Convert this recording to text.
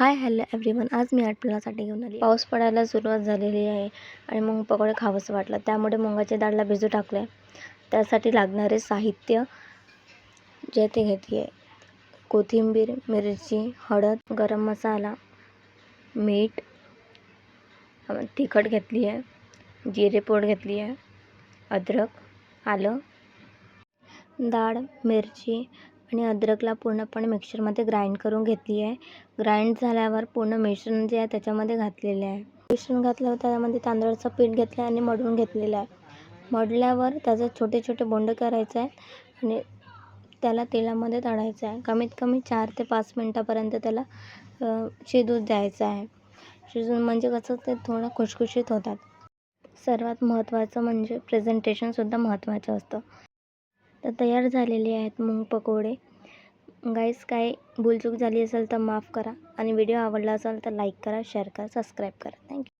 Hi hello everyone. आज मी आठवड्यासाठी घेऊन आली पाऊस पडायला सुरुवात झालेली आहे आणि मग पकोडे खावंसं वाटलं. त्यामुळे मुगाच्या डाळला भिजू टाकले त्यासाठी लागणारे साहित्य जे ते घेतली आहे कोथिंबीर मिरची हळद गरम मसाला मीठ तिखट घेतली आहे जिरे पोड घेतली आहे अद्रक आलं डाळ मिरची आणि अद्रकला पूर्णपणे मिक्सरमध्ये ग्राइंड करून घेतली आहे. ग्राइंड झाल्यावर पूर्ण मिश्रण जे आहे त्याच्यामध्ये घातलेले आहे. मिश्रण घातल्यावर त्यामध्ये तांदळाचं पीठ घेतलं आणि मडवून घेतलेलं आहे. मडल्यावर त्याचे छोटे छोटे बोंड करायचे आहे आणि त्याला तेलामध्ये तळायचं आहे. कमीत कमी चार ते पाच मिनटापर्यंत त्याला शिजू द्यायचं आहे. शिजून म्हणजे कसं ते थोडं खुशखुशीत होतात. सर्वात महत्त्वाचं म्हणजे प्रेझेंटेशनसुद्धा महत्त्वाचं असतं. तर तयार झालेले आहेत मूग पकोडे. गाईस काय भूलचूक झाली असेल तर माफ करा. आणि व्हिडिओ आवडला असेल तर लाईक करा शेअर करा सबस्क्राईब करा. थँक्यू